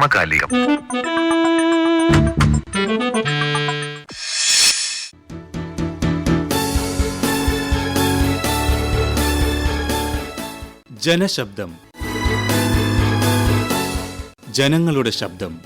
സമകാലികം. ജനശബ്ദം. ജനങ്ങളുടെ ശബ്ദം.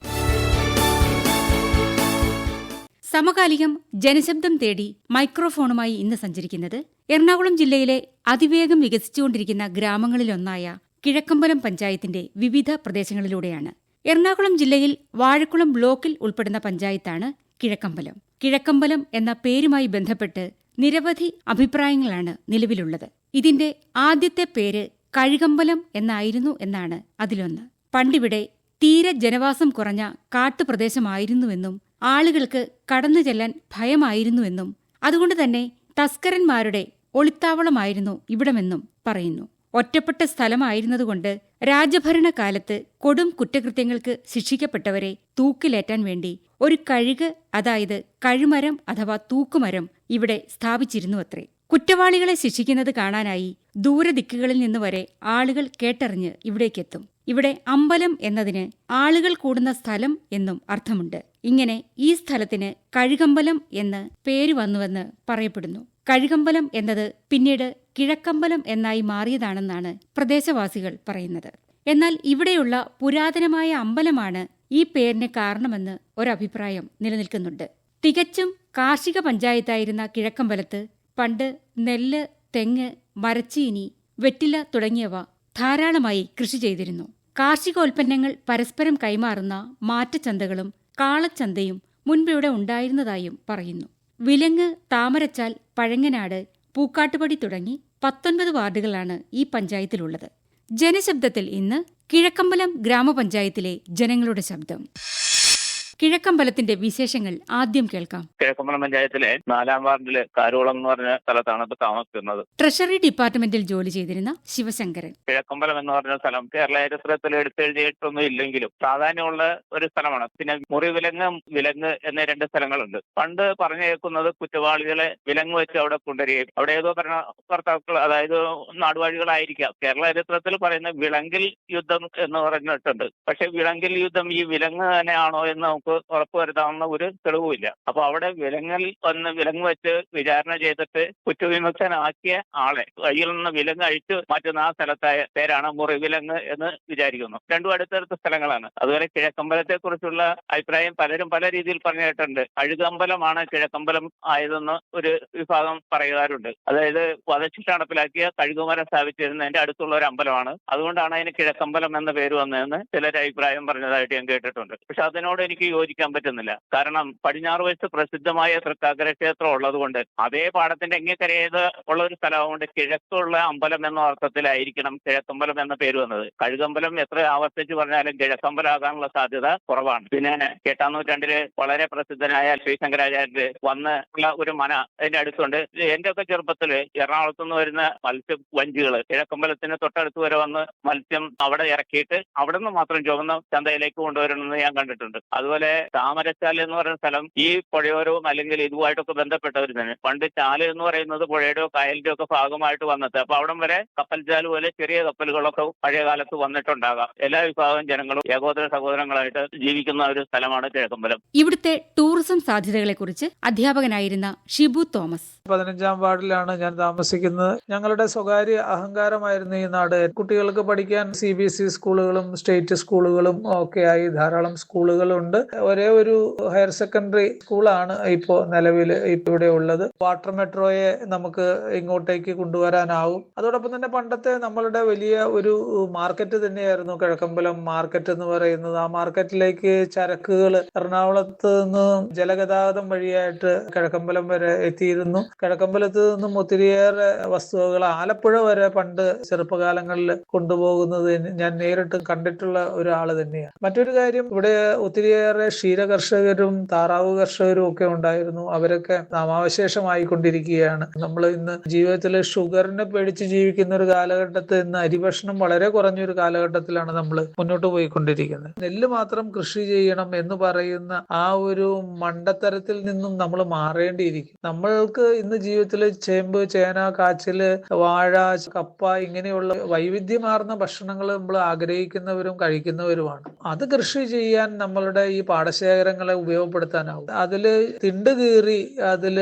സമകാലികം ജനശബ്ദം തേടി മൈക്രോഫോണുമായി ഇന്ന് സഞ്ചരിക്കുന്നത് എറണാകുളം ജില്ലയിലെ അതിവേഗം വികസിച്ചുകൊണ്ടിരിക്കുന്ന ഗ്രാമങ്ങളിലൊന്നായ കിഴക്കമ്പലം പഞ്ചായത്തിന്റെ വിവിധ പ്രദേശങ്ങളിലൂടെയാണ്. എറണാകുളം ജില്ലയിൽ വാഴക്കുളം ബ്ലോക്കിൽ ഉൾപ്പെടുന്ന പഞ്ചായത്താണ് കിഴക്കമ്പലം. കിഴക്കമ്പലം എന്ന പേരുമായി ബന്ധപ്പെട്ട് നിരവധി അഭിപ്രായങ്ങളാണ് നിലവിലുള്ളത്. ഇതിന്റെ ആദ്യത്തെ പേര് കഴുകമ്പലം എന്നായിരുന്നു എന്നാണ് അതിലൊന്ന്. പണ്ടിവിടെ തീരെ ജനവാസം കുറഞ്ഞ കാട്ടുപ്രദേശമായിരുന്നുവെന്നും ആളുകൾക്ക് കടന്നു ചെല്ലാൻ ഭയമായിരുന്നുവെന്നും അതുകൊണ്ട് തന്നെ തസ്കരന്മാരുടെ ഒളിത്താവളമായിരുന്നു ഇവിടമെന്നും പറയുന്നു. ഒറ്റപ്പെട്ട സ്ഥലമായിരുന്നതുകൊണ്ട് രാജഭരണകാലത്ത് കൊടും കുറ്റകൃത്യങ്ങൾക്ക് ശിക്ഷിക്കപ്പെട്ടവരെ തൂക്കിലേറ്റാൻ വേണ്ടി ഒരു കഴുക് അതായത് കഴുമരം അഥവാ തൂക്കുമരം ഇവിടെ സ്ഥാപിച്ചിരുന്നു അത്രേ കുറ്റവാളികളെ ശിക്ഷിക്കുന്നത് കാണാനായി ദൂരദിക്കുകളിൽ നിന്ന് വരെ ആളുകൾ കേട്ടറിഞ്ഞ് ഇവിടേക്കെത്തും. ഇവിടെ അമ്പലം എന്നതിന് ആളുകൾ കൂടുന്ന സ്ഥലം എന്നും അർത്ഥമുണ്ട്. ഇങ്ങനെ ഈ സ്ഥലത്തിന് കഴുകമ്പലം എന്ന് പേര് വന്നുവെന്ന് പറയപ്പെടുന്നു. കഴുകമ്പലം എന്നത് പിന്നീട് കിഴക്കമ്പലം എന്നായി മാറിയതാണെന്നാണ് പ്രദേശവാസികൾ പറയുന്നത്. എന്നാൽ ഇവിടെയുള്ള പുരാതനമായ അമ്പലമാണ് ഈ പേരിന് കാരണമെന്ന് ഒരഭിപ്രായം നിലനിൽക്കുന്നുണ്ട്. തികച്ചും കാർഷിക പഞ്ചായത്തായിരുന്ന കിഴക്കമ്പലത്ത് പണ്ട് നെല്ല് തെങ്ങ് മരച്ചീനി വെറ്റില തുടങ്ങിയവ ധാരാളമായി കൃഷി ചെയ്തിരുന്നു. കാർഷികോൽപ്പന്നങ്ങൾ പരസ്പരം കൈമാറുന്ന മാറ്റച്ചന്തകളും കാളച്ചന്തയും മുൻപിവിടെ ഉണ്ടായിരുന്നതായും പറയുന്നു. വിലങ്ങ് താമരച്ചാൽ പഴങ്ങനാട് പൂക്കാട്ടുപടി തുടങ്ങി പത്തൊൻപത് വാർഡുകളാണ് ഈ പഞ്ചായത്തിലുള്ളത്. ജനശബ്ദത്തിൽ ഇന്ന് കിഴക്കമ്പലം ഗ്രാമപഞ്ചായത്തിലെ ജനങ്ങളുടെ ശബ്ദം. കിഴക്കമ്പലത്തിന്റെ വിശേഷങ്ങൾ ആദ്യം കേൾക്കാം. കിഴക്കമ്പലം പഞ്ചായത്തിലെ നാലാം വാർഡിലെ കാരോളം എന്ന് പറഞ്ഞ സ്ഥലത്താണ് ഇപ്പൊ താമസിക്കുന്നത്. ട്രഷറി ഡിപ്പാർട്ട്മെന്റിൽ ജോലി ചെയ്തിരുന്ന ശിവശങ്കരൻ. കിഴക്കമ്പലം എന്ന് പറഞ്ഞ സ്ഥലം കേരള ചരിത്രത്തിൽ എടുത്തെഴുതിയിട്ടൊന്നും ഇല്ലെങ്കിലും പ്രാധാന്യമുള്ള ഒരു സ്ഥലമാണ്. പിന്നെ മുറി വിലങ്ങ് വിലങ്ങ് എന്ന രണ്ട് സ്ഥലങ്ങളുണ്ട്. പണ്ട് പറഞ്ഞു കേൾക്കുന്നത് കുറ്റവാളികളെ വിലങ്ങ് വെച്ച് അവിടെ കൊണ്ടുവരികയും അവിടെ ഏതോ ഭരണകർത്താക്കൾ അതായത് നാടുവാഴികളായിരിക്കാം. കേരള ചരിത്രത്തിൽ പറയുന്ന വിളങ്കിൽ യുദ്ധം എന്ന് പറഞ്ഞിട്ടുണ്ട്. പക്ഷെ വിളങ്കിൽ യുദ്ധം ഈ വിലങ്ങ് തന്നെയാണോ എന്ന് നമുക്ക് ഉറപ്പുവരുത്താവുന്ന ഒരു തെളിവുമില്ല. അപ്പൊ അവിടെ വിലങ്ങൽ വന്ന് വിലങ്ങ് വെച്ച് വിചാരണ ചെയ്തിട്ട് കുറ്റവിമുക്തനാക്കിയ ആളെ കയ്യിൽ നിന്ന് വിലങ്ങ് അഴിച്ചു മാറ്റുന്ന ആ സ്ഥലത്തായ പേരാണ് മുറിവിലങ്ങ് എന്ന് വിചാരിക്കുന്നു. രണ്ടും അടുത്തടുത്ത സ്ഥലങ്ങളാണ്. അതുപോലെ കിഴക്കമ്പലത്തെ കുറിച്ചുള്ള അഭിപ്രായം പലരും പല രീതിയിൽ പറഞ്ഞിട്ടുണ്ട്. അഴുകമ്പലമാണ് കിഴക്കമ്പലം ആയതെന്ന് ഒരു വിഭാഗം പറയുകാരുണ്ട് അതായത് വധശിക്ഷ നടപ്പിലാക്കിയ കഴുകുമരം സ്ഥാപിച്ചിരുന്നതിന്റെ അടുത്തുള്ള ഒരു അമ്പലമാണ്. അതുകൊണ്ടാണ് അതിന് കിഴക്കമ്പലം എന്ന പേര് വന്നതെന്ന് ചിലർ അഭിപ്രായം പറഞ്ഞതായിട്ട് ഞാൻ കേട്ടിട്ടുണ്ട്. പക്ഷെ അതിനോട് എനിക്ക് യോജിക്കാൻ പറ്റുന്നില്ല. കാരണം പടിഞ്ഞാറ് വശത്ത് പ്രസിദ്ധമായ തൃക്കാക്കര ക്ഷേത്രം ഉള്ളതുകൊണ്ട് അതേ പാടത്തിന്റെ എങ്ങേക്കരയത് ഉള്ള ഒരു സ്ഥലമാകൊണ്ട് കിഴക്കുള്ള അമ്പലം എന്ന അർത്ഥത്തിലായിരിക്കണം കിഴക്കമ്പലം എന്ന പേര് വന്നത്. കഴുകമ്പലം എത്ര ആവർത്തിച്ച് പറഞ്ഞാലും കിഴക്കമ്പലം ആകാനുള്ള സാധ്യത കുറവാണ്. പിന്നെ എട്ടാം നൂറ്റാണ്ടിൽ വളരെ പ്രസിദ്ധനായ ശ്രീ ശങ്കരാചാര്യര് വന്ന് ഉള്ള ഒരു മന അതിന്റെ അടുത്തുണ്ട്. എന്റെ ഒക്കെ ചെറുപ്പത്തിൽ എറണാകുളത്ത് നിന്ന് വരുന്ന മത്സ്യ വഞ്ചികൾ കിഴക്കമ്പലത്തിന് തൊട്ടടുത്ത് വരെ വന്ന് മത്സ്യം അവിടെ ഇറക്കിയിട്ട് അവിടെ നിന്ന് മാത്രം ചുവന്ന ചന്തയിലേക്ക് കൊണ്ടുവരണമെന്ന് ഞാൻ കണ്ടിട്ടുണ്ട്. അതുപോലെ താമരച്ചാൽ എന്ന് പറയുന്ന സ്ഥലം ഈ പുഴയോരവും അല്ലെങ്കിൽ ഇതുമായിട്ടൊക്കെ ബന്ധപ്പെട്ടവർ തന്നെ പണ്ട് ചാൽ എന്ന് പറയുന്നത് പുഴയുടെയോ കായലിന്റെയോ ഒക്കെ ഭാഗമായിട്ട് വന്നത്. അപ്പൊ അവിടം വരെ കപ്പൽ ചാൽ പോലെ ചെറിയ കപ്പലുകളൊക്കെ പഴയ കാലത്ത് വന്നിട്ടുണ്ടാകാം. എല്ലാ വിഭാഗം ജനങ്ങളും ഏകോദര സഹോദരങ്ങളായിട്ട് ജീവിക്കുന്ന ഒരു സ്ഥലമാണ് കിഴക്കമ്പലം. ഇവിടുത്തെ ടൂറിസം സാധ്യതകളെ കുറിച്ച് അധ്യാപകനായിരുന്ന ഷിബു തോമസ്. പതിനഞ്ചാം വാർഡിലാണ് ഞാൻ താമസിക്കുന്നത്. ഞങ്ങളുടെ സ്വകാര്യ അഹങ്കാരമായിരുന്നു ഈ നാട്. കുട്ടികൾക്ക് പഠിക്കാൻ സി ബി എസ് ഇ സ്കൂളുകളും സ്റ്റേറ്റ് സ്കൂളുകളും ഒക്കെയായി ധാരാളം സ്കൂളുകളുണ്ട് ഒരേ ഒരു ഹയർ സെക്കൻഡറി സ്കൂളാണ് ഇപ്പോ നിലവിൽ ഇവിടെ ഉള്ളത്. വാട്ടർ മെട്രോയെ നമുക്ക് ഇങ്ങോട്ടേക്ക് കൊണ്ടുവരാനാവും. അതോടൊപ്പം തന്നെ പണ്ടത്തെ നമ്മളുടെ വലിയ ഒരു മാർക്കറ്റ് തന്നെയായിരുന്നു കിഴക്കമ്പലം മാർക്കറ്റ് എന്ന് പറയുന്നത്. ആ മാർക്കറ്റിലേക്ക് ചരക്കുകൾ എറണാകുളത്ത് നിന്ന് ജലഗതാഗതം വഴിയായിട്ട് കിഴക്കമ്പലം വരെ എത്തിയിരുന്നു. കിഴക്കമ്പലത്ത് നിന്നും ഒത്തിരിയേറെ വസ്തുവകൾ ആലപ്പുഴ വരെ പണ്ട് ചെറുപ്പകാലങ്ങളിൽ കൊണ്ടുപോകുന്നത് ഞാൻ നേരിട്ട് കണ്ടിട്ടുള്ള ഒരാൾ തന്നെയാണ്. മറ്റൊരു കാര്യം ഇവിടെ ഒത്തിരിയേറെ ഒട്ടേറെ ക്ഷീര കർഷകരും താറാവ് കർഷകരും ഒക്കെ ഉണ്ടായിരുന്നു. അവരൊക്കെ നാമാവശേഷമായിക്കൊണ്ടിരിക്കുകയാണ്. നമ്മൾ ഇന്ന് ജീവിതത്തിൽ ഷുഗറിനെ പേടിച്ച് ജീവിക്കുന്ന ഒരു കാലഘട്ടത്തിൽ ഇന്ന് അരിഭക്ഷണം വളരെ കുറഞ്ഞൊരു കാലഘട്ടത്തിലാണ് നമ്മൾ മുന്നോട്ട് പോയിക്കൊണ്ടിരിക്കുന്നത്. നെല്ല് മാത്രം കൃഷി ചെയ്യണം എന്ന് പറയുന്ന ആ ഒരു മണ്ടത്തരത്തിൽ നിന്നും നമ്മൾ മാറേണ്ടിയിരിക്കും നമ്മൾക്ക് ഇന്ന് ജീവിതത്തിൽ ചേമ്പ് ചേന കാച്ചിൽ വാഴ കപ്പ ഇങ്ങനെയുള്ള വൈവിധ്യമാർന്ന ഭക്ഷണങ്ങൾ നമ്മൾ ആഗ്രഹിക്കുന്നവരും കഴിക്കുന്നവരുമാണ്. അത് കൃഷി ചെയ്യാൻ നമ്മളുടെ ഈ പാടശേഖരങ്ങളെ ഉപയോഗപ്പെടുത്താനാവും. അതിൽ തിണ്ട് കീറി അതിൽ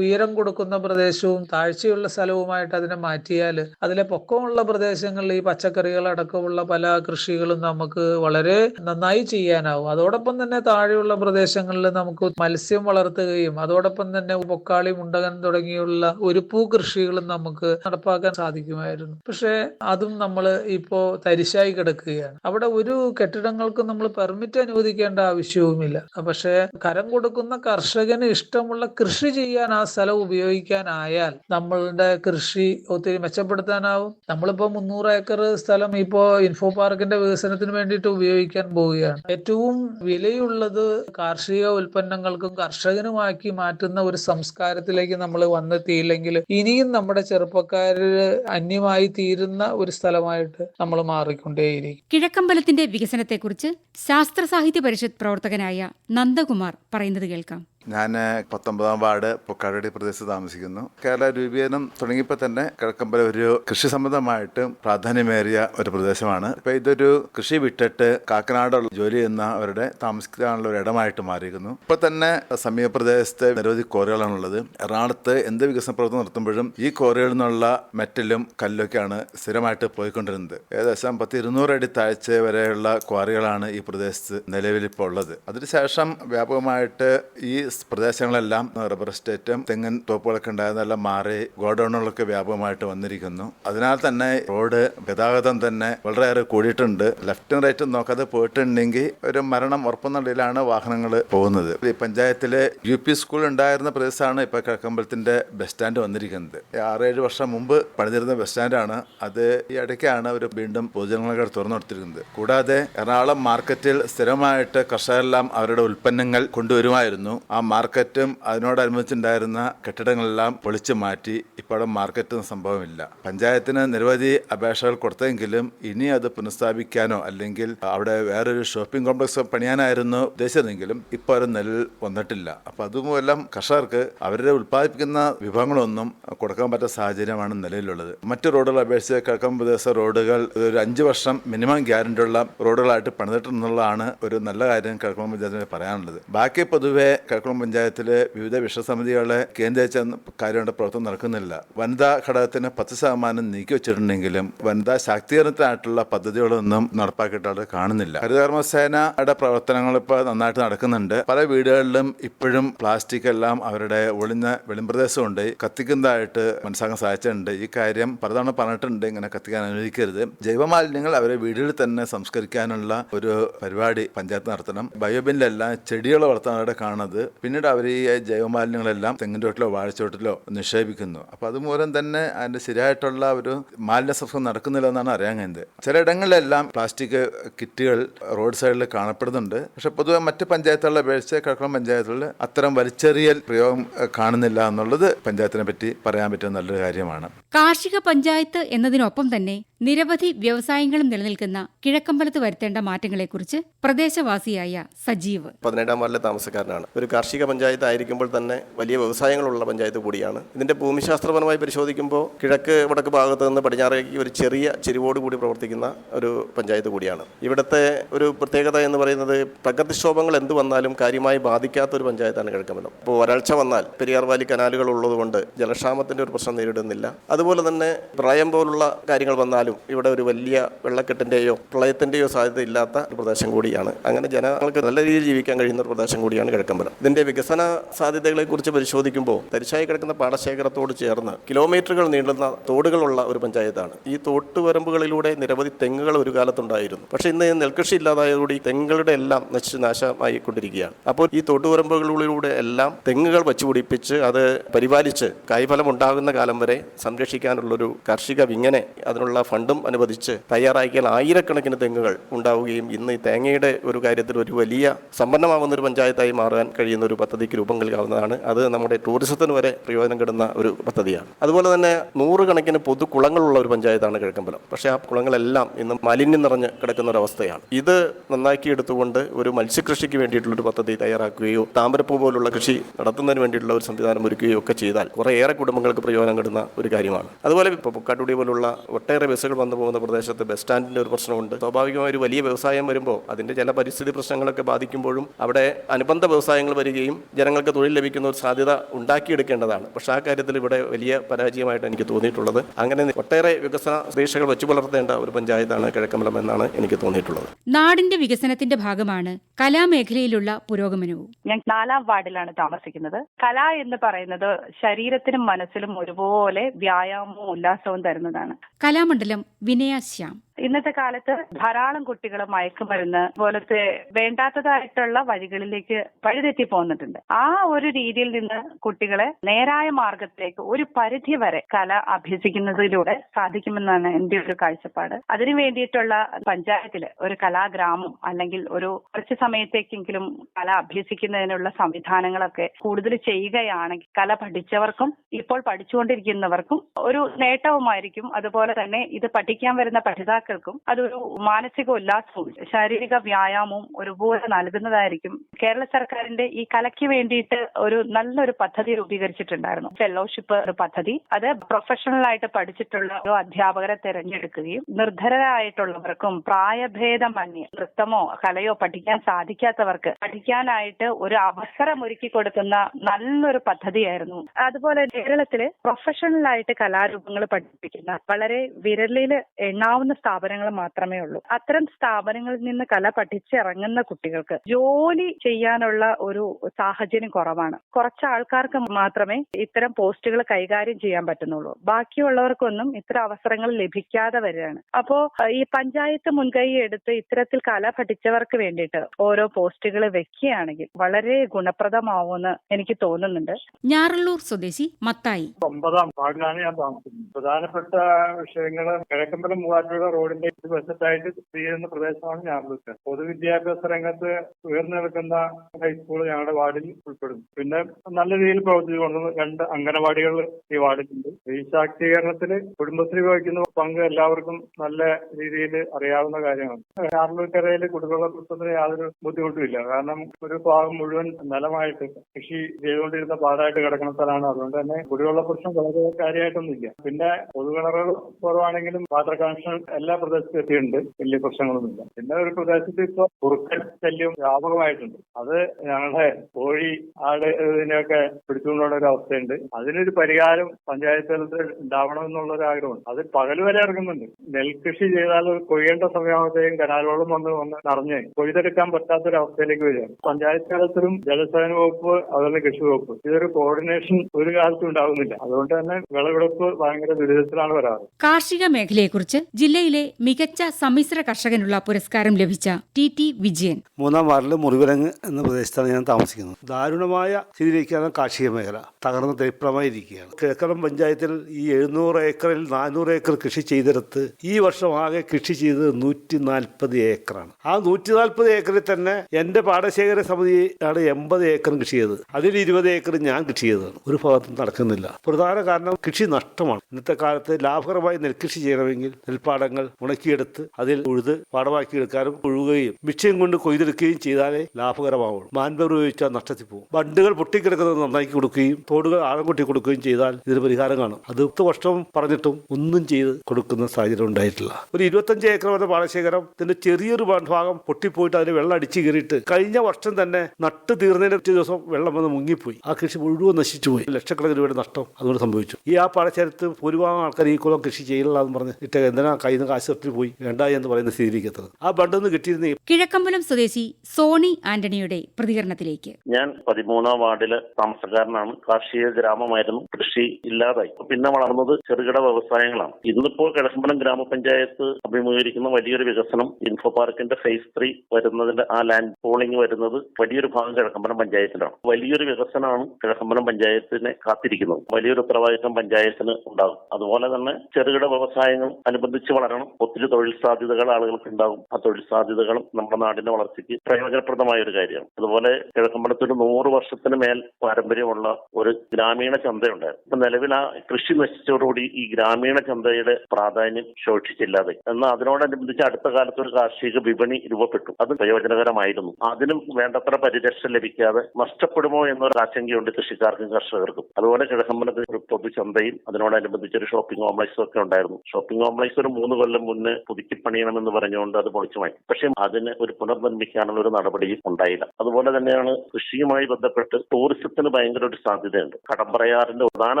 ഉയരം കൊടുക്കുന്ന പ്രദേശവും താഴ്ചയുള്ള സ്ഥലവുമായിട്ട് അതിനെ മാറ്റിയാൽ അതിലെ പൊക്കമുള്ള പ്രദേശങ്ങളിൽ ഈ പച്ചക്കറികൾ അടക്കമുള്ള പല കൃഷികളും നമുക്ക് വളരെ നന്നായി ചെയ്യാനാവും. അതോടൊപ്പം തന്നെ താഴെയുള്ള പ്രദേശങ്ങളിൽ നമുക്ക് മത്സ്യം വളർത്തുകയും അതോടൊപ്പം തന്നെ പൊക്കാളി മുണ്ടകൻ തുടങ്ങിയുള്ള ഉരുപ്പൂ കൃഷികളും നമുക്ക് നടപ്പാക്കാൻ സാധിക്കുമായിരുന്നു. പക്ഷേ അതും നമ്മൾ ഇപ്പോ തരിശായി കിടക്കുകയാണ്. അവിടെ ഒരു കെട്ടിടങ്ങൾക്കും നമ്മൾ പെർമിറ്റ് അനുവദിക്കേണ്ട ആവശ്യവുമില്ല. പക്ഷെ കരം കൊടുക്കുന്ന കർഷകന് ഇഷ്ടമുള്ള കൃഷി ചെയ്യാൻ ആ സ്ഥലം ഉപയോഗിക്കാനായാൽ നമ്മളുടെ കൃഷി ഒത്തിരി മെച്ചപ്പെടുത്താനാവും. നമ്മളിപ്പോ മുന്നൂറ് ഏക്കർ സ്ഥലം ഇപ്പോ ഇൻഫോ പാർക്കിന്റെ വികസനത്തിന് വേണ്ടിയിട്ട് ഉപയോഗിക്കാൻ പോവുകയാണ്. ഏറ്റവും വിലയുള്ളത് കാർഷിക ഉൽപ്പന്നങ്ങൾക്കും കർഷകനുമാക്കി മാറ്റുന്ന ഒരു സംസ്കാരത്തിലേക്ക് നമ്മൾ വന്നെത്തിയില്ലെങ്കിൽ ഇനിയും നമ്മുടെ ചെറുപ്പക്കാര് അന്യമായി തീരുന്ന ഒരു സ്ഥലമായിട്ട് നമ്മൾ മാറിക്കൊണ്ടേയിരിക്കും. കിഴക്കമ്പലത്തിന്റെ വികസനത്തെക്കുറിച്ച് ശാസ്ത്ര സാഹിത്യ പരിഷത്ത് പ്രവർത്തകനായ നന്ദകുമാർ പറയുന്നത് കേൾക്കാം. ഞാൻ പത്തൊമ്പതാം വാർഡ് പൊക്കാടി പ്രദേശത്ത് താമസിക്കുന്നു. കേരള രൂപീകരണം തുടങ്ങിയപ്പോൾ തന്നെ കിഴക്കമ്പല ഒരു കൃഷി സംബന്ധമായിട്ട് പ്രാധാന്യമേറിയ ഒരു പ്രദേശമാണ്. ഇപ്പൊ ഇതൊരു കൃഷി വിട്ടിട്ട് കാക്കനാട് ജോലി ചെയ്യുന്ന അവരുടെ താമസിക്കാനുള്ള ഒരു ഇടമായിട്ട് മാറിയിരിക്കുന്നു. ഇപ്പൊ തന്നെ സമീപ പ്രദേശത്ത് നിരവധി കോറികളാണുള്ളത് എറണാകുളത്ത് എന്ത് വികസന പ്രവർത്തനം നടത്തുമ്പോഴും ഈ കോറികളിൽ നിന്നുള്ള മെറ്റലും കല്ലൊക്കെയാണ് സ്ഥിരമായിട്ട് പോയിക്കൊണ്ടിരുന്നത്. ഏകദേശം പത്ത് ഇരുന്നൂറ് അടി താഴ്ച വരെയുള്ള ക്വാറികളാണ് ഈ പ്രദേശത്ത് നിലവിൽ ഇപ്പോൾ ഉള്ളത്. അതിനുശേഷം വ്യാപകമായിട്ട് ഈ പ്രദേശങ്ങളെല്ലാം റബ്ബർ എസ്റ്റേറ്റും തെങ്ങൻ തോപ്പുകളൊക്കെ ഉണ്ടായതെല്ലാം മാറി ഗോഡൌണുകളൊക്കെ വ്യാപകമായിട്ട് വന്നിരിക്കുന്നു. അതിനാൽ തന്നെ റോഡ് ഗതാഗതം തന്നെ വളരെയേറെ കൂടിയിട്ടുണ്ട്. ലെഫ്റ്റും റൈറ്റും നോക്കാതെ പോയിട്ടുണ്ടെങ്കിൽ ഒരു മരണം ഉറപ്പുന്നുള്ളിലാണ് വാഹനങ്ങൾ പോകുന്നത്. ഈ പഞ്ചായത്തിലെ യു പി സ്കൂൾ ഉണ്ടായിരുന്ന പ്രദേശമാണ് ഇപ്പോൾ കിഴക്കമ്പലത്തിന്റെ ബസ് സ്റ്റാൻഡ് വന്നിരിക്കുന്നത്. ആറേഴ് വർഷം മുമ്പ് പണിതിരുന്ന ബസ് സ്റ്റാൻഡാണ്. അത് ഈ ഇടയ്ക്കാണ് അവർ വീണ്ടും പൊതുജനങ്ങൾക്ക് തുറന്നു കൊടുത്തിരിക്കുന്നത്. കൂടാതെ എറണാകുളം മാർക്കറ്റിൽ സ്ഥിരമായിട്ട് കർഷകരെല്ലാം അവരുടെ ഉൽപ്പന്നങ്ങൾ കൊണ്ടുവരുമായിരുന്നു. ആ മാർക്കറ്റും അതിനോടനുബന്ധിച്ചുണ്ടായിരുന്ന കെട്ടിടങ്ങളെല്ലാം പൊളിച്ചു മാറ്റി ഇപ്പോഴും മാർക്കറ്റ് സംഭവമില്ല. പഞ്ചായത്തിന് നിരവധി അപേക്ഷകൾ കൊടുത്തെങ്കിലും ഇനി അത് പുനഃസ്ഥാപിക്കാനോ അല്ലെങ്കിൽ അവിടെ വേറൊരു ഷോപ്പിംഗ് കോംപ്ലക്സ് പണിയാനായിരുന്നു ഉദ്ദേശിച്ചതെങ്കിലും ഇപ്പോൾ ഒരു നെല്ല് വന്നിട്ടില്ല. അപ്പൊ അതുമൂലം കർഷകർക്ക് അവരുടെ ഉൽപ്പാദിപ്പിക്കുന്ന വിഭവങ്ങളൊന്നും കൊടുക്കാൻ പറ്റാത്ത സാഹചര്യമാണ് നിലവിലുള്ളത്. മറ്റു റോഡുകൾ അപേക്ഷിച്ച് കിഴക്കൻ പ്രദേശ റോഡുകൾ ഒരു അഞ്ച് വർഷം മിനിമം ഗ്യാരണ്ടി ഉള്ള റോഡുകളായിട്ട് പണിതിട്ടുണ്ടെന്നുള്ളതാണ് ഒരു നല്ല കാര്യം കിഴക്കൻ പഞ്ചായത്തിന് പറയാനുള്ളത്. ബാക്കി പൊതുവെ കിഴക്കൻ പഞ്ചായത്തിലെ വിവിധ വിഷസമിതികളെ കേന്ദ്രീകരിച്ച കാര്യങ്ങളുടെ പ്രവർത്തനം നടക്കുന്നില്ല. വനിതാ ഘടകത്തിന് പത്ത് ശതമാനം നീക്കി വെച്ചിട്ടുണ്ടെങ്കിലും വനിതാ ശാക്തീകരണത്തിനായിട്ടുള്ള പദ്ധതികളൊന്നും നടപ്പാക്കിയിട്ട് കാണുന്നില്ല. ഹരിതകർമ്മസേനയുടെ പ്രവർത്തനങ്ങൾ ഇപ്പോൾ നന്നായിട്ട് നടക്കുന്നുണ്ട്. പല വീടുകളിലും ഇപ്പോഴും പ്ലാസ്റ്റിക് എല്ലാം അവരുടെ ഒളിഞ്ഞ വെളിമ്പ്രദേശം കൊണ്ട് കത്തിക്കുന്നതായിട്ട് മനസ്സിലാക്കാൻ സാധിച്ചിട്ടുണ്ട്. ഈ കാര്യം പലതവണ പറഞ്ഞിട്ടുണ്ട്. ഇങ്ങനെ കത്തിക്കാൻ അനുവദിക്കരുത്. ജൈവമാലിന്യങ്ങൾ അവരെ വീടുകളിൽ തന്നെ സംസ്കരിക്കാനുള്ള ഒരു പരിപാടി പഞ്ചായത്ത് നടത്തണം. ബയോബിനിലെല്ലാം ചെടികൾ വളർത്താനായിട്ട് കാണുന്നത്. പിന്നീട് അവർ ഈ ജൈവമാലിന്യങ്ങളെല്ലാം തെങ്ങിൻ തോട്ടിലോ വാഴച്ചോട്ടിലോ നിക്ഷേപിക്കുന്നു. അപ്പോൾ അതുമൂലം തന്നെ അതിന്റെ ശരിയായിട്ടുള്ള ഒരു മാലിന്യ സംസ്കൃതം നടക്കുന്നില്ല എന്നാണ് അറിയാൻ കഴിഞ്ഞത് ചിലയിടങ്ങളിലെല്ലാം പ്ലാസ്റ്റിക് കിറ്റുകൾ റോഡ് സൈഡിൽ കാണപ്പെടുന്നുണ്ട്. പക്ഷെ പൊതുവെ മറ്റ് പഞ്ചായത്തുകളെ അപേക്ഷിച്ച് കിഴക്കളം പഞ്ചായത്തുകളിൽ അത്തരം വലിച്ചെറിയൽ പ്രയോഗം കാണുന്നില്ല എന്നുള്ളത് പഞ്ചായത്തിനെ പറ്റി പറയാൻ പറ്റുന്ന നല്ലൊരു കാര്യമാണ്. കാർഷിക പഞ്ചായത്ത് എന്നതിനൊപ്പം തന്നെ നിരവധി വ്യവസായങ്ങളും നിലനിൽക്കുന്ന കിഴക്കമ്പലത്ത് വരുത്തേണ്ട മാറ്റങ്ങളെക്കുറിച്ച് പ്രദേശവാസിയായ സജീവ്. പതിനേഴാം വാർഡിലെ താമസക്കാരനാണ്. ഒരു കാർഷിക പഞ്ചായത്ത് ആയിരിക്കുമ്പോൾ തന്നെ വലിയ വ്യവസായങ്ങളുള്ള പഞ്ചായത്ത് കൂടിയാണ്. ഇതിന്റെ ഭൂമിശാസ്ത്രപരമായി പരിശോധിക്കുമ്പോൾ കിഴക്ക് വടക്ക് ഭാഗത്ത് നിന്ന് പടിഞ്ഞാറേക്ക് ഒരു ചെറിയ ചെരിവോട് കൂടി പ്രവർത്തിക്കുന്ന ഒരു പഞ്ചായത്ത് കൂടിയാണ്. ഇവിടുത്തെ ഒരു പ്രത്യേകത എന്ന് പറയുന്നത് പ്രകൃതിക്ഷോഭങ്ങൾ എന്ത് വന്നാലും കാര്യമായി ബാധിക്കാത്ത ഒരു പഞ്ചായത്താണ് കിഴക്കമ്പലം. ഇപ്പോൾ ഒരാഴ്ച വന്നാൽ പെരിയാർ വാലി കനാലുകൾ ഉള്ളതുകൊണ്ട് ജലക്ഷാമത്തിന്റെ ഒരു പ്രശ്നം നേരിടുന്നില്ല. അതുപോലെ തന്നെ പ്രായം പോലുള്ള കാര്യങ്ങൾ വന്നാലും ഇവിടെ ഒരു വലിയ വെള്ളക്കെട്ടിന്റെയോ പ്രളയത്തിന്റെയോ സാധ്യത ഇല്ലാത്ത ഒരു പ്രദേശം കൂടിയാണ്. അങ്ങനെ ജനങ്ങൾക്ക് നല്ല രീതിയിൽ ജീവിക്കാൻ കഴിയുന്ന ഒരു പ്രദേശം കൂടിയാണ് കിഴക്കമ്പലം. ഇതിന്റെ വികസന സാധ്യതകളെക്കുറിച്ച് പരിശോധിക്കുമ്പോൾ തരിശായി കിടക്കുന്ന പാടശേഖരത്തോട് ചേർന്ന് കിലോമീറ്ററുകൾ നീളുന്ന തോടുകളുള്ള ഒരു പഞ്ചായത്താണ്. ഈ തോട്ടുവരമ്പുകളിലൂടെ നിരവധി തെങ്ങുകൾ ഒരു കാലത്തുണ്ടായിരുന്നു. പക്ഷേ ഇന്ന് നെൽകൃഷി ഇല്ലാതായതോടെ തെങ്ങുകളുടെ എല്ലാം നശിച്ച് കൊണ്ടിരിക്കുകയാണ് അപ്പോൾ ഈ തോട്ടുവരമ്പുകളിലൂടെ എല്ലാം തെങ്ങുകൾ വച്ചുപിടിപ്പിച്ച് അത് പരിപാലിച്ച് കായ്ഫലം ഉണ്ടാകുന്ന കാലം വരെ സംരക്ഷിക്കാനുള്ളൊരു കാർഷിക വിങ്ങനെ അതിനുള്ള ഫണ്ടും അനുവദിച്ച് തയ്യാറാക്കിയാൽ ആയിരക്കണക്കിന് തെങ്ങുകൾ ഉണ്ടാവുകയും ഇന്ന് ഈ തേങ്ങയുടെ ഒരു കാര്യത്തിൽ ഒരു വലിയ സമ്പന്നമാകുന്ന ഒരു പഞ്ചായത്തായി മാറാൻ കഴിയുന്ന ഒരു പദ്ധതിക്ക് രൂപം നൽകാവുന്നതാണ്. അത് നമ്മുടെ ടൂറിസത്തിന് വരെ പ്രയോജനം കിടുന്ന ഒരു പദ്ധതിയാണ്. അതുപോലെ തന്നെ നൂറുകണക്കിന് പൊതുകുളങ്ങളുള്ള ഒരു പഞ്ചായത്താണ് കിഴക്കമ്പലം. പക്ഷേ ആ കുളങ്ങളെല്ലാം ഇന്ന് മാലിന്യം നിറഞ്ഞ് കിടക്കുന്ന ഒരു അവസ്ഥയാണ്. ഇത് നന്നാക്കി എടുത്തുകൊണ്ട് ഒരു മത്സ്യകൃഷിക്ക് വേണ്ടിയിട്ടുള്ള ഒരു പദ്ധതി തയ്യാറാക്കുകയോ താമരപ്പൂ പോലുള്ള കൃഷി നടത്തുന്നതിന് വേണ്ടിയിട്ടുള്ള ഒരു സംവിധാനം ഒരുക്കുകയോ ഒക്കെ ചെയ്താൽ കുറേയേറെ കുടുംബങ്ങൾക്ക് പ്രയോജനം കിടുന്ന ഒരു കാര്യമാണ്. അതുപോലെ ഇപ്പോൾ പൊക്കാട്ടുടി പോലുള്ള ഒട്ടേറെ ബസ്സുകൾ വന്നു പോകുന്ന പ്രദേശത്ത് ബസ് സ്റ്റാൻഡിന്റെ ഒരു പ്രശ്നമുണ്ട്. സ്വാഭാവികമായി ഒരു വലിയ വ്യവസായം വരുമ്പോൾ അതിന്റെ ചില പരിസ്ഥിതി പ്രശ്നങ്ങളൊക്കെ ബാധിക്കുമ്പോഴും അവിടെ അനുബന്ധ വ്യവസായങ്ങൾ വരികയും ജനങ്ങൾക്ക് തൊഴിൽ ലഭിക്കുന്ന ഒരു സാധ്യത ഉണ്ടാക്കിയെടുക്കേണ്ടതാണ്. പക്ഷെ ആ കാര്യത്തിൽ ഇവിടെ വലിയ പരാജയമായിട്ട് എനിക്ക് തോന്നിയിട്ടുള്ളത്. അങ്ങനെ ഒട്ടേറെ വികസന പ്രതീക്ഷകൾ വെച്ചു പുലർത്തേണ്ട ഒരു പഞ്ചായത്താണ് കിഴക്കമ്പലം എന്നാണ് എനിക്ക് തോന്നിയിട്ടുള്ളത്. നാടിന്റെ വികസനത്തിന്റെ ഭാഗമാണ് കലാമേഖലയിലുള്ള പുരോഗമനവും. ഞാൻ നാലാം വാർഡിലാണ് താമസിക്കുന്നത്. കല എന്ന് പറയുന്നത് ശരീരത്തിനും മനസ്സിലും ഒരുപോലെ വ്യായാമവും ഉല്ലാസവും തരുന്നതാണ്. കലാമണ്ഡലം വിനയ ശ്യാം. ഇന്നത്തെ കാലത്ത് ധാരാളം കുട്ടികൾ മയക്കുമരുന്ന് പോലത്തെ വേണ്ടാത്തതായിട്ടുള്ള വഴികളിലേക്ക് വഴിതെറ്റി പോകുന്നിട്ടുണ്ട് ആ ഒരു രീതിയിൽ നിന്ന് കുട്ടികളെ നേരായ മാർഗത്തിലേക്ക് ഒരു പരിധി വരെ കല അഭ്യസിക്കുന്നതിലൂടെ സാധിക്കുമെന്നാണ് എന്റെ ഒരു കാഴ്ചപ്പാട്. അതിനു വേണ്ടിയിട്ടുള്ള പഞ്ചായത്തിൽ ഒരു കലാഗ്രാമം അല്ലെങ്കിൽ ഒരു കുറച്ച് സമയത്തേക്കെങ്കിലും കല അഭ്യസിക്കുന്നതിനുള്ള സംവിധാനങ്ങളൊക്കെ കൂടുതൽ ചെയ്യുകയാണെങ്കിൽ കല പഠിച്ചവർക്കും ഇപ്പോൾ പഠിച്ചുകൊണ്ടിരിക്കുന്നവർക്കും ഒരു നേട്ടവുമായിരിക്കും. അതുപോലെ തന്നെ ഇത് പഠിക്കാൻ വരുന്ന പഠിതാക്കൾക്കും അതൊരു മാനസിക ഉല്ലാസവും ശാരീരിക വ്യായാമവും ഒരുപോലെ നൽകുന്നതായിരിക്കും. കേരള സർക്കാരിന്റെ ഈ കലയ്ക്ക് വേണ്ടിയിട്ട് ഒരു നല്ലൊരു പദ്ധതി രൂപീകരിച്ചിട്ടുണ്ടായിരുന്നു. ഫെലോഷിപ്പ് ഒരു പദ്ധതി. അത് പ്രൊഫഷണൽ ആയിട്ട് പഠിച്ചിട്ടുള്ള ഒരു അധ്യാപകരെ തിരഞ്ഞെടുക്കുകയും നിർധരരായിട്ടുള്ളവർക്കും പ്രായഭേദമന്യേ നൃത്തമോ കലയോ പഠിക്കാൻ സാധിക്കാത്തവർക്ക് പഠിക്കാനായിട്ട് ഒരു അവസരം ഒരുക്കി കൊടുക്കുന്ന നല്ലൊരു പദ്ധതിയായിരുന്നു. അതുപോലെ കേരളത്തിൽ പ്രൊഫഷണൽ ആയിട്ട് കലാരൂപങ്ങൾ പഠിപ്പിക്കുന്ന വളരെ വിരലിൽ എണ്ണാവുന്ന സ്ഥാപനങ്ങൾ മാത്രമേ ഉള്ളൂ. അത്തരം സ്ഥാപനങ്ങളിൽ നിന്ന് കല പഠിച്ചിറങ്ങുന്ന കുട്ടികൾക്ക് ജോലി ചെയ്യാനുള്ള ഒരു സാഹചര്യം കുറവാണ്. കുറച്ച് ആൾക്കാർക്ക് മാത്രമേ ഇത്തരം പോസ്റ്റുകൾ കൈകാര്യം ചെയ്യാൻ പറ്റുന്നുള്ളൂ. ബാക്കിയുള്ളവർക്കൊന്നും ഇത്തരം അവസരങ്ങൾ ലഭിക്കാതെ വരികയാണ്. അപ്പോ ഈ പഞ്ചായത്ത് മുൻകൈ എടുത്ത് ഇത്തരത്തിൽ കല പഠിച്ചവർക്ക് വേണ്ടിയിട്ട് ഓരോ പോസ്റ്റുകൾ വെക്കുകയാണെങ്കിൽ വളരെ ഗുണപ്രദമാവുമെന്ന് എനിക്ക് തോന്നുന്നുണ്ട്. ഞാറള്ളൂർ സ്വദേശി മത്തായി. ഒമ്പതാം വാർഡിലാണ് ഞാൻ താമസിക്കുന്നത്. പ്രധാനപ്പെട്ട വിഷയങ്ങൾ കിഴക്കമ്പലം മൂവാറ്റുപുഴ റോഡിന്റെ വശത്തായിട്ട് സ്ഥിതി ചെയ്യുന്ന പ്രദേശമാണ് ഞാറുകുത്ത് പൊതുവിദ്യാഭ്യാസ രംഗത്ത് ഉയർന്നു നിൽക്കുന്ന ഹൈസ്കൂൾ ഞങ്ങളുടെ വാർഡിൽ ഉൾപ്പെടുന്നു. പിന്നെ നല്ല രീതിയിൽ പ്രവർത്തിച്ചുകൊണ്ട് രണ്ട് അംഗനവാടികൾ ഈ വാർഡിലുണ്ട്. ഈ ശാക്തീകരണത്തിൽ കുടുംബശ്രീ വഹിക്കുന്ന പങ്ക് എല്ലാവർക്കും നല്ല രീതിയിൽ അറിയാവുന്ന കാര്യമാണ്. ഞാറുകരയിൽ കുടിവെള്ള പ്രശ്നത്തിന് യാതൊരു ബുദ്ധിമുട്ടുമില്ല. കാരണം ഒരു ഭാഗം മുഴുവൻ നിലമായിട്ട് കൃഷി ചെയ്തുകൊണ്ടിരുന്ന പാടായിട്ട് കിടക്കുന്ന സ്ഥലമാണ്. അതുകൊണ്ട് തന്നെ കുടിവെള്ള പ്രശ്നം വളരെ കാര്യമായിട്ടൊന്നുമില്ല. പിന്നെ പൊതുകിണറുകൾ കുറവാണെങ്കിലും വാട്ടർ കണക്ഷൻ എല്ലാ പ്രദേശത്തും എത്തിയിട്ടുണ്ട് വലിയ പ്രശ്നങ്ങളൊന്നുമില്ല. പിന്നെ ഒരു പ്രദേശത്ത് ഇപ്പൊ കുറുക്കൻ ശല്യം വ്യാപകമായിട്ടുണ്ട്. അത് ഞങ്ങളുടെ കോഴി ആട് ഇതിനെയൊക്കെ പിടിച്ചുകൊണ്ടുള്ള ഒരു അവസ്ഥയുണ്ട്. അതിനൊരു പരിഹാരം പഞ്ചായത്ത് തലത്തിൽ ഉണ്ടാവണം എന്നുള്ള ഒരു ആഗ്രഹമുണ്ട് അത് പകൽ വരെ ഇറങ്ങുന്നുണ്ട്. നെൽകൃഷി ചെയ്താൽ കൊയ്യേണ്ട സമയമാകുമ്പോഴത്തേക്കും കനാലോളം വന്ന് വന്ന് നിറഞ്ഞ് കൊയ്തെടുക്കാൻ പറ്റാത്തൊരു അവസ്ഥയിലേക്ക് വരികയാണ്. പഞ്ചായത്ത് തലത്തിലും ജലസേന വകുപ്പ് അതുപോലെ കൃഷി വകുപ്പ്. ഇതൊരു കോർഡിനേഷൻ ഒരു കാലത്തും ഉണ്ടാകുന്നില്ല അതുകൊണ്ട് തന്നെ വിളവെടുപ്പ് ഭയങ്കര ദുരിതത്തിലാണ് വരാറ്. കാർഷിക മേഖലയെക്കുറിച്ച് ജില്ലയിലെ മികച്ച സമ്മിശ്ര കർഷകനുള്ള പുരസ്കാരം ലഭിച്ച ടി ടി വിജയൻ. മൂന്നാം വാർഡിലെ മുറിവിലങ്ങ് എന്ന പ്രദേശത്താണ് ഞാൻ താമസിക്കുന്നത്. ദാരുണമായ സ്ഥിതിയിലേക്കാണ് കാർഷിക മേഖല തകർന്ന തരിപ്പണമായിരിക്കുകയാണ്. കിഴക്കടം പഞ്ചായത്തിൽ ഈ എഴുന്നൂറ് ഏക്കറിൽ നാനൂറ് ഏക്കർ കൃഷി ചെയ്തെടുത്ത് ഈ വർഷം ആകെ കൃഷി ചെയ്തത് നൂറ്റി നാൽപ്പത് ഏക്കറാണ്. ആ നൂറ്റി നാൽപ്പത് ഏക്കറിൽ തന്നെ എന്റെ പാടശേഖര സമിതിയാണ് എൺപത് ഏക്കറും കൃഷി ചെയ്തത്. അതിൽ ഇരുപത് ഏക്കർ ഞാൻ കൃഷി ചെയ്തതാണ്. ഒരു ഭാഗത്തും നടക്കുന്നില്ല. പ്രധാന കാരണം കൃഷി നഷ്ടമാണ്. ഇന്നത്തെ കാലത്ത് ലാഭകരമായി നെൽകൃഷി ചെയ്യണമെങ്കിൽ നെൽപ്പാടങ്ങൾ ഉണക്കിയെടുത്ത് അതിൽ ഉഴുത് പാടമാക്കിയെടുക്കാനും ഒഴുകുകയും മിക്ഷയും കൊണ്ട് കൊയ്തെടുക്കുകയും ചെയ്താലേ ലാഭകരമാവുള്ളൂ. മാൻപവർ ഉപയോഗിച്ചാൽ നഷ്ടത്തിൽ പോകും. ബണ്ടുകൾ പൊട്ടിക്കിടക്കുന്നത് നന്നാക്കി കൊടുക്കുകയും തോടുകൾ ആഴം കൊട്ടി കൊടുക്കുകയും ചെയ്താൽ ഇതിന് പരിഹാരം കാണും. അത് പത്ത് വർഷം പറഞ്ഞിട്ടും ഒന്നും ചെയ്ത് കൊടുക്കുന്ന സാഹചര്യം ഉണ്ടായിട്ടില്ല. ഒരു ഇരുപത്തഞ്ച് ഏക്കർ വരെ പാടശേഖരം ഇതിന്റെ ചെറിയൊരു ഭാഗം പൊട്ടിപ്പോയിട്ട് അതിന് വെള്ളം അടിച്ചു കയറിയിട്ട് കഴിഞ്ഞ വർഷം തന്നെ നട്ട് തീർന്നതിന് ദിവസം വെള്ളം വന്ന് മുങ്ങിപ്പോയി. ആ കൃഷി മുഴുവൻ നശിച്ചു പോയി. ലക്ഷക്കണക്കിന് രൂപയുടെ നഷ്ടം അതുകൊണ്ട് സംഭവിച്ചു. ഈ ആ പാടശേഖരത്ത് ഭൂരിഭാഗം ആൾക്കാർ ഈ കുളം കൃഷി ചെയ്യില്ല എന്ന് പറഞ്ഞ് ഇട്ട് എന്തിനാ കയ്യിൽ ആശുപത്രിയിൽ പോയി വേണ്ട എന്ന് പറയുന്ന സ്ഥിതിയിലേക്ക് എത്തുന്നത് ആ ബണ്ടൊന്ന് കിട്ടിയിരുന്നേ കിഴക്കമ്പലം സ്വദേശി സോണി ആന്റണിയുടെ പ്രതികരണത്തിലേക്ക്. ഞാൻ പതിമൂന്നാം വാർഡിലെ താമസക്കാരനാണ്. കാർഷിക ഗ്രാമമായിരുന്നു. കൃഷി ഇല്ലാതായി. പിന്നെ വളർന്നത് ചെറുകിട വ്യവസായങ്ങളാണ്. ഇന്നിപ്പോൾ കിഴക്കമ്പലം ഗ്രാമപഞ്ചായത്ത് അഭിമുഖീകരിക്കുന്ന വലിയൊരു വികസനം ഇൻഫോ പാർക്കിന്റെ ഫേസ് ത്രീ വരുന്നതിന്റെ ആ ലാൻഡ് പോളിംഗ് വരുന്നത് വലിയൊരു ഭാഗം കിഴക്കമ്പലം പഞ്ചായത്തിലാണ്. വലിയൊരു വികസനമാണ് കിഴക്കമ്പലം പഞ്ചായത്തിനെ കാത്തിരിക്കുന്നത്. വലിയൊരു ഉത്തരവാദിത്തം പഞ്ചായത്തിന് ഉണ്ടാകും. അതുപോലെ തന്നെ ചെറുകിട വ്യവസായങ്ങൾ അനുബന്ധിച്ച് വളരണം. ഒത്തിരി തൊഴിൽ സാധ്യതകൾ ആളുകൾക്ക് ഉണ്ടാകും ആ തൊഴിൽ സാധ്യതകളും നമ്മുടെ നാടിന്റെ വളർച്ചയ്ക്ക് പ്രയോജനപ്രദമായ ഒരു കാര്യമാണ്. അതുപോലെ കിഴക്കമ്പലത്ത് ഒരു നൂറ് വർഷത്തിന് മേൽ പാരമ്പര്യമുള്ള ഒരു ഗ്രാമീണ ചന്തയുണ്ട്. ഇപ്പൊ നിലവിൽ ആ കൃഷി നശിച്ചതോടുകൂടി ഈ ഗ്രാമീണ ചന്തയുടെ പ്രാധാന്യം ശോഷിച്ചില്ലാതെ. എന്നാൽ അതിനോടനുബന്ധിച്ച് അടുത്ത കാലത്ത് ഒരു കാർഷിക വിപണി രൂപപ്പെട്ടു. അത് പ്രയോജനകരമായിരുന്നു. അതിനും വേണ്ടത്ര പരിരക്ഷ ലഭിക്കാതെ നഷ്ടപ്പെടുമോ എന്നൊരു ആശങ്കയുണ്ട് കൃഷിക്കാർക്കും കർഷകർക്കും. അതുപോലെ കിഴക്കമ്പലത്ത് ഒരു പൊതുചന്തയും അതിനോടനുബന്ധിച്ച് ഒരു ഷോപ്പിംഗ് കോംപ്ലക്സും ഒക്കെ ഉണ്ടായിരുന്നു. ഷോപ്പിംഗ് കോംപ്ലക്സ് ഒരു മൂന്ന് കൊല്ലം മുന്നേ പുതുക്കി പണിയണമെന്ന് പറഞ്ഞുകൊണ്ട് അത് പൊളിച്ചു മാറ്റി. പക്ഷേ അതിന് ഒരു പുനർനിർമ്മിക്കാനുള്ള ഒരു നടപടിയും ഉണ്ടായില്ല. അതുപോലെ തന്നെയാണ് കൃഷിയുമായി ബന്ധപ്പെട്ട് ടൂറിസത്തിന് ഭയങ്കര ഒരു സാധ്യതയുണ്ട്. കടമ്പറയാറിന്റെ പ്രധാന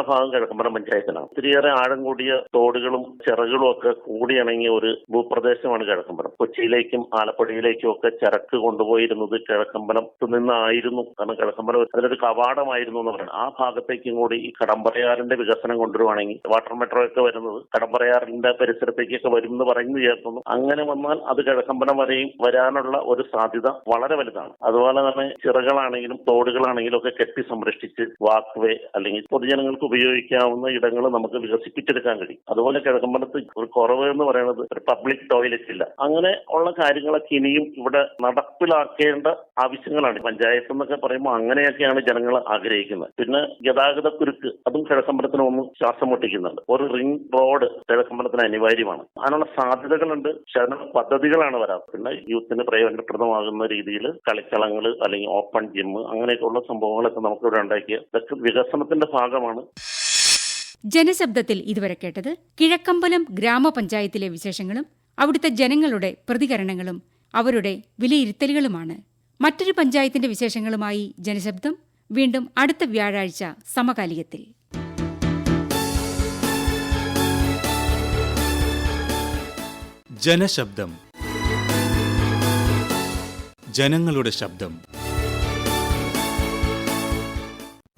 ഭാഗം കിഴക്കമ്പലം പഞ്ചായത്തിലാണ്. ഒത്തിരിയേറെ ആഴം കൂടിയ തോടുകളും ചിറകളും ഒക്കെ കൂടിയിണങ്ങിയ ഒരു ഭൂപ്രദേശമാണ് കിഴക്കമ്പലം. കൊച്ചിയിലേക്കും ആലപ്പുഴയിലേക്കും ഒക്കെ ചരക്ക് കൊണ്ടുപോയിരുന്നത് കിഴക്കമ്പലത്ത് നിന്നായിരുന്നു. കാരണം കിഴക്കമ്പലം അതിലൊരു കവാടമായിരുന്നു എന്ന് പറയുന്നത്. ആ ഭാഗത്തേക്കും കൂടി ഈ കടമ്പറയാറിന്റെ വികസനം കൊണ്ടുവരുവാണെങ്കിൽ വാട്ടർ മെട്രോ ഒക്കെ വരുന്നത് കടമ്പറയാറിന്റെ പരിസരത്തേക്കൊക്കെ വരും പറയുന്നത് പറയുന്നു ചേർക്കുന്നു അങ്ങനെ വന്നാൽ അത് കിഴക്കമ്പലം വരെയും വരാനുള്ള ഒരു സാധ്യത വളരെ വലുതാണ്. അതുപോലെ തന്നെ ചിറകളാണെങ്കിലും തോടുകളാണെങ്കിലും ഒക്കെ കെട്ടി സംരക്ഷിച്ച് വാക്ക് വേ അല്ലെങ്കിൽ പൊതുജനങ്ങൾക്ക് ഉപയോഗിക്കാവുന്ന ഇടങ്ങൾ നമുക്ക് വികസിപ്പിച്ചെടുക്കാൻ കഴിയും. അതുപോലെ കിഴക്കമ്പലത്ത് ഒരു കുറവ് എന്ന് പറയുന്നത് ഒരു പബ്ലിക് ടോയ്ലറ്റ് ഇല്ല. അങ്ങനെ ഉള്ള കാര്യങ്ങളൊക്കെ ഇനിയും ഇവിടെ നടപ്പിലാക്കേണ്ട ആവശ്യങ്ങളാണ്. പഞ്ചായത്ത് എന്നൊക്കെ പറയുമ്പോൾ അങ്ങനെയൊക്കെയാണ് ജനങ്ങൾ ആഗ്രഹിക്കുന്നത്. പിന്നെ ഗതാഗത കുരുക്ക് അതും കിഴക്കമ്പലത്തിന് ഒന്ന് ശ്വാസം മുട്ടിക്കുന്നുണ്ട്. ഒരു റിംഗ് റോഡ് കിഴക്കമ്പലത്തിന് അനിവാര്യമാണ്. അതിനുള്ള സാധ്യതകളുണ്ട്. പക്ഷെ അതിനുള്ള പദ്ധതികളാണ് വരാം പിന്നെ യൂത്തിന് പ്രയോജനപ്രദമാകുന്ന രീതിയിൽ കളിക്കളങ്ങൾ അല്ലെങ്കിൽ ഓപ്പൺ ജിം അങ്ങനെയൊക്കെയുള്ള സംഭവങ്ങളൊക്കെ നമുക്ക് ഇവിടെ ഉണ്ടാക്കിയ ഇതൊക്കെ വികസനത്തിന്റെ ഭാഗമാണ്. ജനശബ്ദത്തിൽ ഇതുവരെ കേട്ടത് കിഴക്കമ്പലം ഗ്രാമപഞ്ചായത്തിലെ വിശേഷങ്ങളും അവിടുത്തെ ജനങ്ങളുടെ പ്രതികരണങ്ങളും അവരുടെ വിലയിരുത്തലുകളുമാണ്. മറ്റൊരു പഞ്ചായത്തിന്റെ വിശേഷങ്ങളുമായി ജനശബ്ദം. വീണ്ടും അടുത്ത വ്യാഴാഴ്ച സമകാലികത്തിൽ. ജനശബ്ദം. ജനങ്ങളുടെ ശബ്ദം.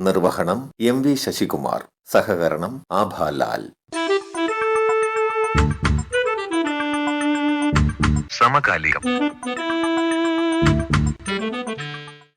നിർവഹണം എം വി ശശികുമാർ. സഹകരണം ആഭാലാൽ സമകാലികം.